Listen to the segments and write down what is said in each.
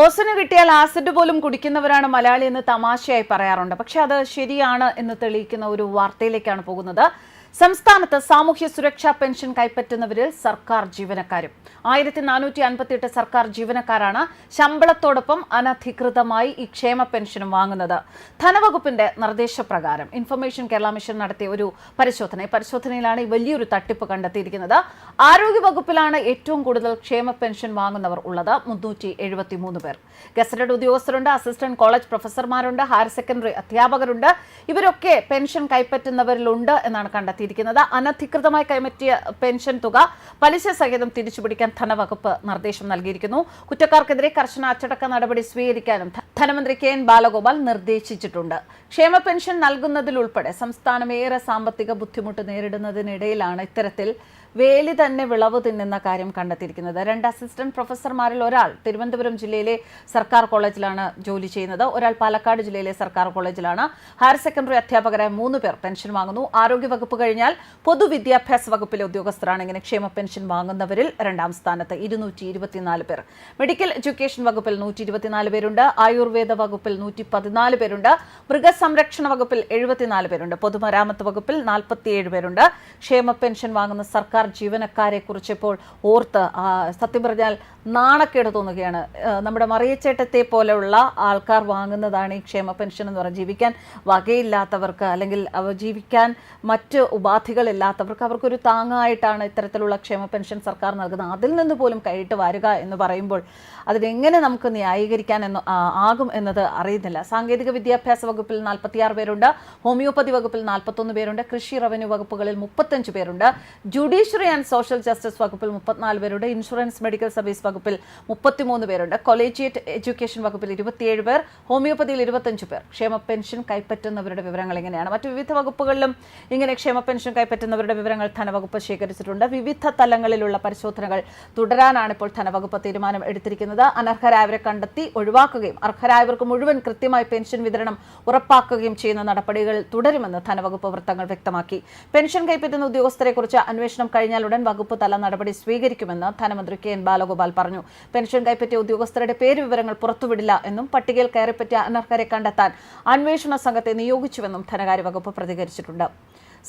ഓസന് കിട്ടിയാൽ ആസിഡ് പോലും കുടിക്കുന്നവരാണ് മലയാളി എന്ന് തമാശയായി പറയാറുണ്ട്. പക്ഷെ അത് ശരിയാണ് എന്ന് തെളിയിക്കുന്ന ഒരു വാർത്തയിലേക്കാണ് പോകുന്നത്. സംസ്ഥാനത്ത് സാമൂഹ്യ സുരക്ഷാ പെൻഷൻ കൈപ്പറ്റുന്നവരിൽ സർക്കാർ ജീവനക്കാരും. ആയിരത്തി നാനൂറ്റി അൻപത്തിയെട്ട് സർക്കാർ ജീവനക്കാരാണ് ശമ്പളത്തോടൊപ്പം അനധികൃതമായി ഈ ക്ഷേമ പെൻഷനും വാങ്ങുന്നത്. ധനവകുപ്പിന്റെ നിർദ്ദേശപ്രകാരം ഇൻഫർമേഷൻ കേരള മിഷൻ നടത്തിയ ഒരു പരിശോധന. പരിശോധനയിലാണ് ഈ വലിയൊരു തട്ടിപ്പ് കണ്ടെത്തിയിരിക്കുന്നത്. ആരോഗ്യവകുപ്പിലാണ് ഏറ്റവും കൂടുതൽ ക്ഷേമ പെൻഷൻ വാങ്ങുന്നവർ ഉള്ളത്. മുന്നൂറ്റി എഴുപത്തി മൂന്ന് പേർ. ഗസറ്റഡ് ഉദ്യോഗസ്ഥരുണ്ട് അസിസ്റ്റന്റ് കോളേജ് പ്രൊഫസർമാരുണ്ട് ഹയർ സെക്കൻഡറി അധ്യാപകരുണ്ട്. ഇവരൊക്കെ പെൻഷൻ കൈപ്പറ്റുന്നവരിലുണ്ട് എന്നാണ് കണ്ടെത്തിയിരിക്കുന്നത് അനധികൃതമായി കൈമാറ്റിയ പെൻഷൻ തുക പലിശ സഹിതം തിരിച്ചുപിടിക്കാൻ ധനവകുപ്പ് നിർദ്ദേശം നൽകിയിരിക്കുന്നു. കുറ്റക്കാർക്കെതിരെ കർശന അച്ചടക്ക നടപടി സ്വീകരിക്കാനും ധനമന്ത്രി കെ എൻ ബാലഗോപാൽ നിർദ്ദേശിച്ചിട്ടുണ്ട്. ക്ഷേമ പെൻഷൻ നൽകുന്നതിലുൾപ്പെടെ സംസ്ഥാനം ഏറെ സാമ്പത്തിക ബുദ്ധിമുട്ട് നേരിടുന്നതിനിടയിലാണ് ഇത്തരത്തിൽ വേലി തന്നെ വിളവ് തിന്നുന്ന കാര്യം കണ്ടെത്തിയിരിക്കുന്നത്. രണ്ട് അസിസ്റ്റന്റ് പ്രൊഫസർമാരിൽ ഒരാൾ തിരുവനന്തപുരം ജില്ലയിലെ സർക്കാർ കോളേജിലാണ് ജോലി ചെയ്യുന്നത്. ഒരാൾ പാലക്കാട് ജില്ലയിലെ സർക്കാർ കോളേജിലാണ്. ഹയർ സെക്കൻഡറി അധ്യാപകരായ മൂന്ന് പേർ പെൻഷൻ വാങ്ങുന്നു. ആരോഗ്യ വകുപ്പ് കഴിഞ്ഞാൽ പൊതുവിദ്യാഭ്യാസ വകുപ്പിലെ ഉദ്യോഗസ്ഥരാണ്. ഇങ്ങനെ ക്ഷേമ പെൻഷൻ വാങ്ങുന്നവരിൽ രണ്ടാം സ്ഥാനത്ത് ഇരുന്നൂറ്റി ഇരുപത്തിനാല് പേർ. മെഡിക്കൽ എഡ്യൂക്കേഷൻ വകുപ്പിൽ നൂറ്റി ഇരുപത്തിനാല് പേരുണ്ട്. ആയുർവേദ വകുപ്പിൽ നൂറ്റി പതിനാല് പേരുണ്ട്. മൃഗസംരക്ഷണ വകുപ്പിൽ എഴുപത്തിനാല് പേരുണ്ട്. പൊതുമരാമത്ത് വകുപ്പിൽ നാൽപ്പത്തിയേഴ് പേരുണ്ട്. ക്ഷേമ പെൻഷൻ വാങ്ങുന്ന സർക്കാർ ജീവനക്കാരെ കുറിച്ചിപ്പോൾ ഓർത്ത് സത്യം പറഞ്ഞാൽ നാണക്കേട് തോന്നുകയാണ്. നമ്മുടെ മറിയച്ചേട്ടത്തെ പോലെയുള്ള ആൾക്കാർ വാങ്ങുന്നതാണ് ഈ ക്ഷേമ പെൻഷൻ എന്ന് പറഞ്ഞാൽ ജീവിക്കാൻ വകയില്ലാത്തവർക്ക് അല്ലെങ്കിൽ അവ ജീവിക്കാൻ മറ്റ് ഉപാധികളില്ലാത്തവർക്ക് അവർക്കൊരു താങ്ങായിട്ടാണ് ഇത്തരത്തിലുള്ള ക്ഷേമ പെൻഷൻ സർക്കാർ നൽകുന്നത്. അതിൽ നിന്ന് പോലും കൈയിട്ട് വരിക എന്ന് പറയുമ്പോൾ അതിനെങ്ങനെ നമുക്ക് ന്യായീകരിക്കാൻ എന്ന് ആകും എന്നത് അറിയുന്നില്ല. സാങ്കേതിക വിദ്യാഭ്യാസ വകുപ്പിൽ നാൽപ്പത്തിയാറ് പേരുണ്ട് ഹോമിയോപ്പതി വകുപ്പിൽ നാൽപ്പത്തൊന്ന് പേരുണ്ട് കൃഷി റവന്യൂ വകുപ്പുകളിൽ മുപ്പത്തഞ്ച് പേരുണ്ട്. ജുഡീഷ്യറി ആൻഡ് സോഷ്യൽ ജസ്റ്റിസ് വകുപ്പിൽ മുപ്പത്തിനാല് പേരുണ്ട്. ഇൻഷുറൻസ് മെഡിക്കൽ സർവീസ് വകുപ്പിൽ മുപ്പത്തിമൂന്ന് പേരുണ്ട്. കൊളേജിയറ്റ് എഡ്യൂക്കേഷൻ വകുപ്പിൽ ഇരുപത്തിയേഴ് പേർ ഹോമിയോപ്പതിയിൽ ഇരുപത്തഞ്ച് പേർ. ക്ഷേമ പെൻഷൻ കൈപ്പറ്റുന്നവരുടെ വിവരങ്ങൾ ഇങ്ങനെയാണ് മറ്റു വിവിധ വകുപ്പുകളിലും ഇങ്ങനെ ക്ഷേമ പെൻഷൻ കൈപ്പറ്റുന്നവരുടെ വിവരങ്ങൾ ധനവകുപ്പ് ശേഖരിച്ചിട്ടുണ്ട്. വിവിധ തലങ്ങളിലുള്ള പരിശോധനകൾ തുടരാനാണ് ഇപ്പോൾ ധനവകുപ്പ് തീരുമാനം എടുത്തിരിക്കുന്നത്. അനർഹരായവരെ കണ്ടെത്തി ഒഴിവാക്കുകയും അർഹരായവർക്ക് മുഴുവൻ കൃത്യമായി പെൻഷൻ വിതരണം ഉറപ്പാക്കുകയും ചെയ്യുന്ന നടപടികൾ തുടരുമെന്ന് ധനവകുപ്പ് വൃത്തങ്ങൾ വ്യക്തമാക്കി. പെൻഷൻ കൈപ്പറ്റുന്ന ഉദ്യോഗസ്ഥരെക്കുറിച്ച് അന്വേഷണം കഴിഞ്ഞാൽ ഉടൻ വകുപ്പ് തല നടപടി സ്വീകരിക്കുമെന്ന് ധനമന്ത്രി കെ എൻ ബാലഗോപാൽ പറഞ്ഞു. പെൻഷൻ കൈപ്പറ്റിയ ഉദ്യോഗസ്ഥരുടെ പേരുവിവരങ്ങൾ പുറത്തുവിടില്ല എന്നും പട്ടികയിൽ കയറിപ്പറ്റിയ അനർഹരെ കണ്ടെത്താൻ അന്വേഷണ സംഘത്തെ നിയോഗിച്ചുവെന്നും ധനകാര്യ വകുപ്പ് പ്രതികരിച്ചിട്ടുണ്ട്.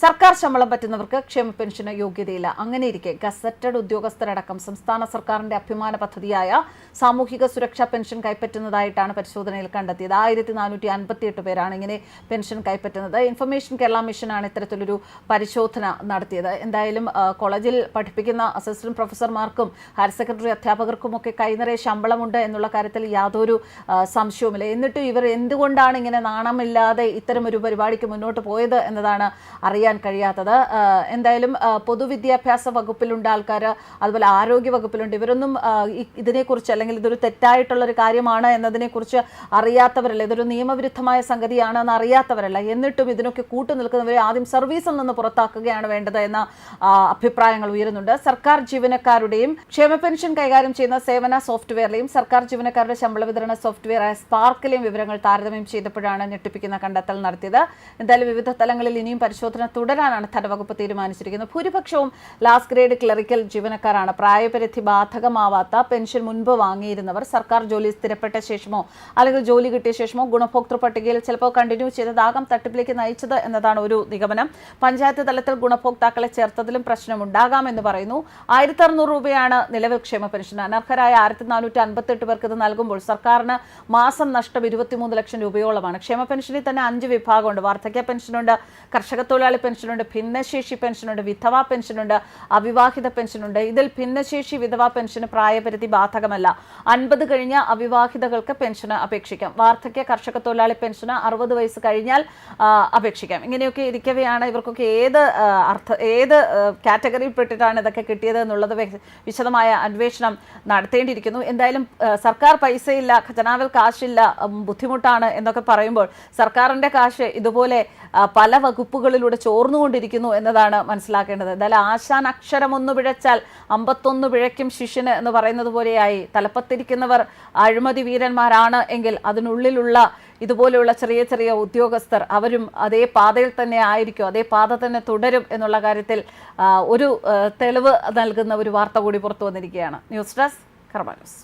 സർക്കാർ ശമ്പളം പറ്റുന്നവർക്ക് ക്ഷേമ പെൻഷന് യോഗ്യതയില്ല. അങ്ങനെയിരിക്കെ ഗസറ്റഡ് ഉദ്യോഗസ്ഥരടക്കം സംസ്ഥാന സർക്കാരിന്റെ അഭിമാന പദ്ധതിയായ സാമൂഹിക സുരക്ഷാ പെൻഷൻ കൈപ്പറ്റുന്നതായിട്ടാണ് പരിശോധനയിൽ കണ്ടെത്തിയത്. ആയിരത്തി നാനൂറ്റി അൻപത്തിയെട്ട് പേരാണ് ഇങ്ങനെ പെൻഷൻ കൈപ്പറ്റുന്നത്. ഇൻഫർമേഷൻ കേരള മിഷനാണ് ഇത്തരത്തിലൊരു പരിശോധന നടത്തിയത്. എന്തായാലും കോളേജിൽ പഠിപ്പിക്കുന്ന അസിസ്റ്റന്റ് പ്രൊഫസർമാർക്കും ഹയർ സെക്കൻഡറി അധ്യാപകർക്കുമൊക്കെ കൈനിറയെ ശമ്പളമുണ്ട് എന്നുള്ള കാര്യത്തിൽ യാതൊരു സംശയവുമില്ല. എന്നിട്ടും ഇവർ എന്തുകൊണ്ടാണ് ഇങ്ങനെ നാണമില്ലാതെ ഇത്തരം ഒരു പരിപാടിക്ക് മുന്നോട്ട് പോയത് എന്നതാണ് അറിയാൻ കഴിയാത്തത്. എന്തായാലും പൊതുവിദ്യാഭ്യാസ വകുപ്പിലുണ്ട് ആൾക്കാർ അതുപോലെ ആരോഗ്യ വകുപ്പിലുണ്ട്. ഇവരൊന്നും ഇതിനെക്കുറിച്ച് അല്ലെങ്കിൽ ഇതൊരു തെറ്റായിട്ടുള്ളൊരു കാര്യമാണ് എന്നതിനെക്കുറിച്ച് അറിയാത്തവരല്ല. ഇതൊരു നിയമവിരുദ്ധമായ സംഗതിയാണ് എന്ന് അറിയാത്തവരല്ല. എന്നിട്ടും ഇതിനൊക്കെ കൂട്ടു നിൽക്കുന്നവരെ ആദ്യം സർവീസിൽ നിന്ന് പുറത്താക്കുകയാണ് വേണ്ടത് എന്ന അഭിപ്രായങ്ങൾ ഉയരുന്നുണ്ട്. സർക്കാർ ജീവനക്കാരുടെയും ക്ഷേമ പെൻഷൻ കൈകാര്യം ചെയ്യുന്ന സേവന സോഫ്റ്റ്വെയറിലെയും സർക്കാർ ജീവനക്കാരുടെ ശമ്പള വിതരണ സോഫ്റ്റ്വെയറായ സ്പാർക്കിലെയും വിവരങ്ങൾ താരതമ്യം ചെയ്തപ്പോഴാണ് ഞെട്ടിപ്പിക്കുന്ന കണ്ടെത്തൽ നടത്തിയത്. എന്തായാലും വിവിധ തലങ്ങളിൽ ഇനിയും പരിശോധന തുടരാനാണ് ധനവകുപ്പ് തീരുമാനിച്ചിരിക്കുന്നത്. ഭൂരിപക്ഷവും ലാസ്റ്റ് ഗ്രേഡ് ക്ലറിക്കൽ ജീവനക്കാരാണ്. പ്രായപരിധി ബാധകമാവാത്ത പെൻഷൻ മുൻപ് വാങ്ങിയിരുന്നവർ സർക്കാർ ജോലി സ്ഥിരപ്പെട്ട ശേഷമോ അല്ലെങ്കിൽ ജോലി കിട്ടിയ ശേഷമോ ഗുണഭോക്തൃ പട്ടികയിൽ ചിലപ്പോൾ കണ്ടിന്യൂ ചെയ്തതാകാം തട്ടിപ്പിലേക്ക് നയിച്ചത് എന്നതാണ് ഒരു നിഗമനം. പഞ്ചായത്ത് തലത്തിൽ ഗുണഭോക്താക്കളെ ചേർത്തതിലും പ്രശ്നമുണ്ടാകാം എന്ന് പറയുന്നു. ആയിരത്തി അറുന്നൂറ് രൂപയാണ് നിലവിൽ ക്ഷേമ പെൻഷൻ. അനർഹരായ ആയിരത്തി നാനൂറ്റി അൻപത്തെട്ട് പേർക്ക് ഇത് നൽകുമ്പോൾ സർക്കാരിന് മാസം നഷ്ടം ഇരുപത്തിമൂന്ന് ലക്ഷം രൂപയോളമാണ്. ക്ഷേമ പെൻഷനിൽ തന്നെ അഞ്ച് വിഭാഗമുണ്ട്. വാർദ്ധക്യ പെൻഷനുണ്ട് കർഷക തൊഴിലാളി പെൻഷനുണ്ട് ഭിന്നശേഷി പെൻഷനുണ്ട് വിധവാ പെൻഷനുണ്ട് അവിവാഹിത പെൻഷനുണ്ട്. ഇതിൽ ഭിന്നശേഷി വിധവാ പെൻഷന് പ്രായപരിധി ബാധകമല്ല. അൻപത് കഴിഞ്ഞ അവിവാഹിതകൾക്ക് പെൻഷന് അപേക്ഷിക്കാം. വാർദ്ധക്യ കർഷക തൊഴിലാളി പെൻഷന് അറുപത് വയസ്സ് കഴിഞ്ഞാൽ അപേക്ഷിക്കാം. ഇങ്ങനെയൊക്കെ ഇരിക്കവെയാണ് ഇവർക്കൊക്കെ ഏത് അർത്ഥ ഏത് കാറ്റഗറിയിൽ പെട്ടിട്ടാണ് ഇതൊക്കെ കിട്ടിയത് എന്നുള്ളത് വിശദമായ അന്വേഷണം നടത്തേണ്ടിയിരിക്കുന്നു. എന്തായാലും സർക്കാർ പൈസയില്ല ഖജനാവിൽ കാശില്ല ബുദ്ധിമുട്ടാണ് എന്നൊക്കെ പറയുമ്പോൾ സർക്കാരിന്റെ കാശ് ഇതുപോലെ പല വകുപ്പുകളിലൂടെ ചോർന്നുകൊണ്ടിരിക്കുന്നു എന്നതാണ് മനസ്സിലാക്കേണ്ടത്. എന്തായാലും ആശാൻ അക്ഷരം ഒന്ന് പിഴച്ചാൽ അമ്പത്തൊന്ന് പിഴയ്ക്കും ശിഷ്യന് എന്ന് പറയുന്നത് പോലെയായി. തലപ്പത്തിരിക്കുന്നവർ അഴിമതി വീരന്മാരാണ് എങ്കിൽ അതിനുള്ളിലുള്ള ഇതുപോലെയുള്ള ചെറിയ ചെറിയ ഉദ്യോഗസ്ഥർ അവരും അതേ പാതയിൽ തന്നെ ആയിരിക്കും അതേ പാത തന്നെ തുടരും എന്നുള്ള കാര്യത്തിൽ ഒരു തെളിവ് നൽകുന്ന ഒരു വാർത്ത കൂടി പുറത്തു വന്നിരിക്കുകയാണ്. News desk Karma news.